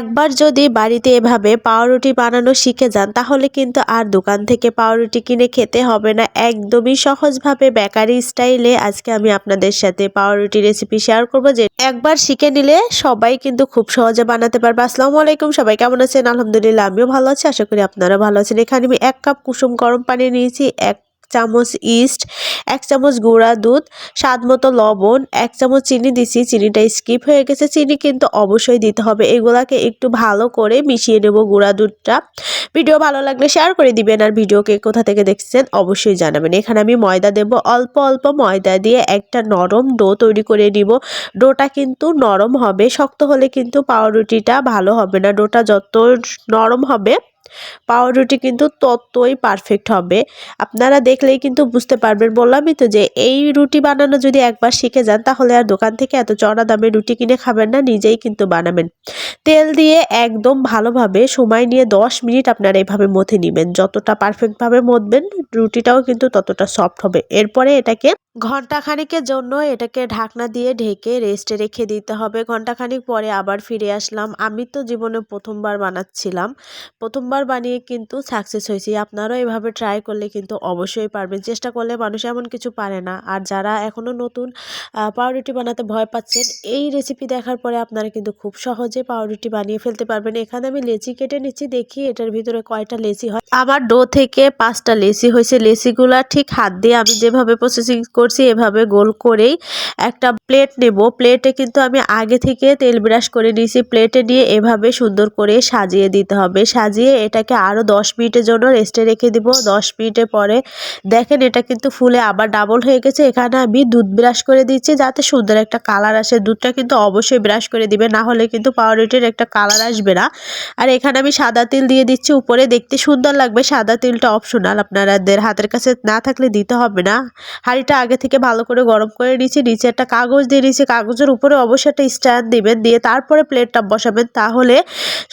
একবার যদি বাড়িতে এভাবে পাউরুটি বানানো শিখে যান, তাহলে কিন্তু আর দোকান থেকে পাউরুটি কিনে খেতে হবে না। একদমই সহজভাবে বেকারি স্টাইলে আজকে আমি আপনাদের সাথে পাউরুটি রেসিপি শেয়ার করব যে একবার শিখে নিলে সবাই কিন্তু খুব সহজে বানাতে পারবে। আসসালামু আলাইকুম, সবাই কেমন আছেন? আলহামদুলিল্লাহ, আমিও ভালো আছি, আশা করি আপনারা ভালো আছেন। এখানে আমি এক কাপ কুসুম গরম পানি নিয়েছি, এক চামচ ইস্ট, এক চামচ গুঁড়া দুধ, স্বাদ মতো লবণ, এক চামচ চিনি দিছি, চিনিটা স্কিপ হয়ে গেছে। চিনি কিন্তু অবশ্যই দিতে হবে। এগুলাকে একটু ভালো করে মিশিয়ে নেব গুঁড়া দুধটা। ভিডিও ভালো লাগলে শেয়ার করে দিবেন আর ভিডিওকে কোথা থেকে দেখছেন অবশ্যই জানাবেন। এখানে আমি ময়দা দেব। অল্প অল্প ময়দা দিয়ে একটা নরম ডো তৈরি করে নিব। ডোটা কিন্তু নরম হবে, শক্ত হলে কিন্তু পাউরুটিটা ভালো হবে না। ডোটা যত নরম হবে পাউরুটি কিন্তু ততই পারফেক্ট হবে। আপনারা দেখলেই কিন্তু বুঝতে পারবেন, বললামই তো যে এই রুটি বানানো যদি একবার শিখে যান, তাহলে আর দোকান থেকে এত চড়া দামে রুটি কিনে খাবেন না, নিজেই কিন্তু বানাবেন। তেল দিয়ে একদম ভালোভাবে সময় নিয়ে দশ মিনিট আপনারা এভাবে মথে নেবেন। যতটা পারফেক্টভাবে মথবেন রুটিটাও কিন্তু ততটা সফট হবে। এরপরে এটাকে ঘণ্টা খানিকের জন্য এটাকে ঢাকনা দিয়ে ঢেকে রেস্টে রেখে দিতে হবে। ঘণ্টা খানিক পরে আবার ফিরে আসলাম। আমি তো জীবনে প্রথমবার বানাচ্ছিলাম। প্রথমবার বানিয়ে কিন্তু সাকসেস হয়েছি। আপনারাও এভাবে ট্রাই করলে কিন্তু অবশ্যই পারবেন। চেষ্টা করলে মানুষ এমন কিছু পারে না। আর যারা এখনও নতুন পাউরুটি বানাতে ভয় পাচ্ছেন, এই রেসিপি দেখার পরে আপনারা কিন্তু খুব সহজে পাউরুটি বানিয়ে ফেলতে পারবেন। এখানে আমি লেচি কেটে নিচ্ছি। দেখি এটার ভিতরে কয়টা লেচি হয়। আমার ডো থেকে পাঁচটা লেচি হয়েছে। লেচিগুলা ঠিক হাত দিয়ে আমি যেভাবে প্রসেসিং করছি, এভাবে গোল করেই একটা প্লেট নেব। প্লেটে কিন্তু আমি আগে থেকে তেল ব্রাশ করে নিয়েছি। প্লেটে নিয়ে এভাবে সুন্দর করে সাজিয়ে দিতে হবে। সাজিয়ে এটাকে আরও দশ মিনিটের জন্য রেস্টে রেখে দিব। দশ মিনিটের পরে দেখেন এটা কিন্তু ফুলে আবার ডাবল হয়ে গেছে। এখানে আমি দুধ ব্রাশ করে দিচ্ছি যাতে সুন্দর একটা কালার আসে। দুধটা কিন্তু অবশ্যই ব্রাশ করে দিবে, না হলে কিন্তু পাউরুটির একটা কালার আসবে না। আর এখানে আমি সাদা তিল দিয়ে দিচ্ছি। উপরে দেখতে সুন্দর লাগবে। সাদা তিলটা অপশনাল আপনাদের হাতের কাছে না থাকলে দিতে হবে না। হাঁড়িটা আগে থেকে ভালো করে গরম করে নিচ্ছি নিচে একটা কাগজ দিয়ে নিচ্ছি কাগজের উপরে অবশ্যই একটা স্ট্যান্ড দিবেন, দিয়ে তারপরে প্লেটটা বসাবেন, তাহলে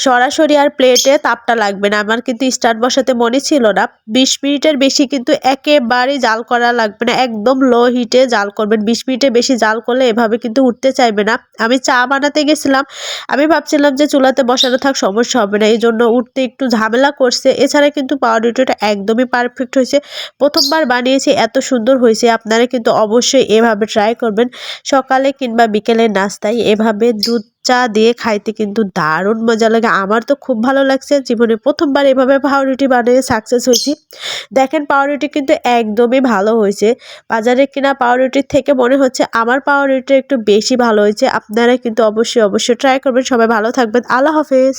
সরাসরি আর প্লেটে তাপটা লাগবে না। আমার কিন্তু স্ট্যান্ড বসাতে মনে ছিল না। বিশ মিনিটের বেশি কিন্তু একেবারে জাল করা লাগবে না, একদম লো হিটে জাল করবেন। বিশ মিনিটের বেশি জাল করলে এভাবে কিন্তু উঠতে চাইবে না। আমি চা বানাতে গেছিলাম, আমি ভাবছিলাম যে চুলাতে বসানো থাক, সমস্যা হবে না। এই জন্য উঠতে একটু ঝামেলা করছে। এছাড়া কিন্তু পাউরুটিটা একদমই পারফেক্ট হয়েছে। প্রথমবার বানিয়েছি, এত সুন্দর হয়েছে। আপনারা কিন্তু অবশ্যই এভাবে ট্রাই করবেন। সকালে কিংবা বিকেলে নাস্তায় এভাবে দুধ, চা দিয়ে খাইতে কিন্তু দারুণ মজা লাগে। আমার তো খুব ভালো লাগছে। জীবনে প্রথমবার এভাবে পাউরুটি বানিয়ে সাকসেস হয়েছি। দেখেন পাউরুটি কিন্তু একদমই ভালো হয়েছে। বাজারে কিনা পাউরুটির থেকে মনে হচ্ছে আমার পাউরুটিটা একটু বেশি ভালো হয়েছে। আপনারা কিন্তু অবশ্যই অবশ্যই ট্রাই করবেন। সবাই ভালো থাকবেন। আল্লাহ হাফেজ।